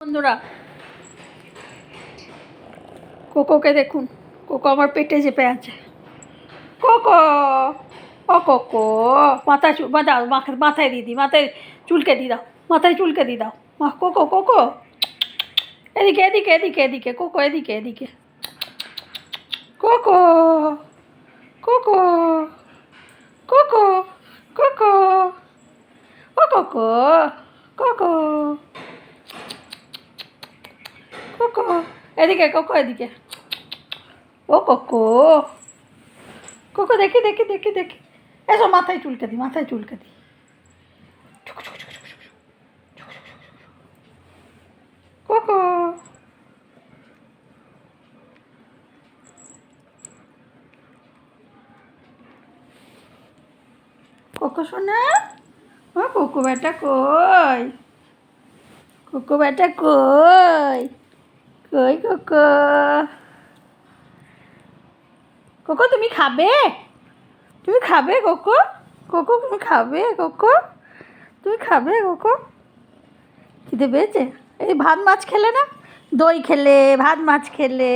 বন্ধুরা, কোকোকে দেখুন। কোকো আমার পেটে চেপে আছে। কোকো, ও কোকো, মাথায় চুল দাও মাথা- মাথায় দিয়ে দিই, মাথায় চুলকে দিয়ে দাও, মাথায় চুলকে দিয়ে দাও। মা, কোকো কোকো। এদিকে এদিকে এদিকে এদিকে, কোকো, এদিকে এদিকে। কোকো কোকো কোকো কোকো, ও কোকো কোকো। এদিকে, কোকো এদিকে। ও কোকো। কোকো, দেখি দেখি দেখি দেখি। এসো, মাথায় চুলকে দি, মাথায় চুলকে দি। কোকো। কোকো সোনা? ও, কোকো বেটা কই? কোকো বেটা কই? কই কোকো? কোকো, তুমি খাবে? তুমি খাবে কোকো? কোকো, তুমি খাবে কোকো? তুমি খাবে কোকো? খিদে পেয়েছে? এই ভাত মাছ খেলে না? দই খেলে, ভাত মাছ খেলে।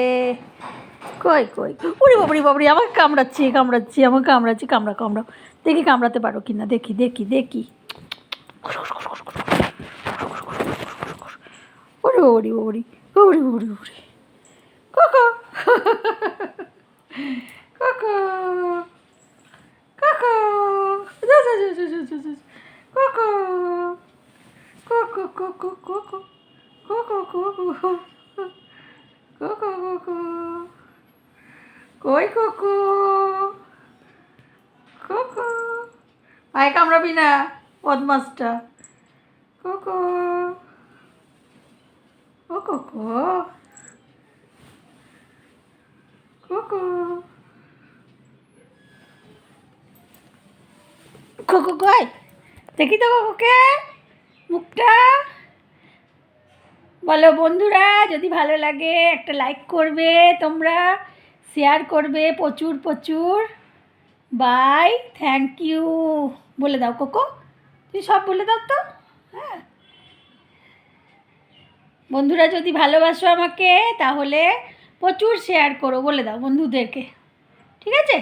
কই কই? উড়ি বাবরি বাবরি আমাকে কামড়াচ্ছি কামড়াচ্ছি, আমাকে কামড়াচ্ছি, কামড়া কামড়াও দেখি কামড়াতে পারো কি না দেখি দেখি দেখি। ওরে ওরি ওরি ওরি ওরি ওরি Coco. Coco. Coco. Coco. Coco Coco Coco. Coco Coco. Coco Coco. কই কোকো? কোকো। আয় কামড়াবি না, বদমাসটা। কোকো। ও কোকো কোকো কোকো কই? দেখি তো কোকোকে মুখটা। বলো বন্ধুরা, যদি ভালো লাগে একটা লাইক করবে, তোমরা শেয়ার করবে প্রচুর প্রচুর। বাই থ্যাংক ইউ বলে দাও কোকো তুই সব বলে দাও তো। হ্যাঁ। বন্ধুরা যদি ভালোবাসো আমাকে তাহলে প্রচুর শেয়ার করো বলে দাও বন্ধুদেরকে। ঠিক আছে?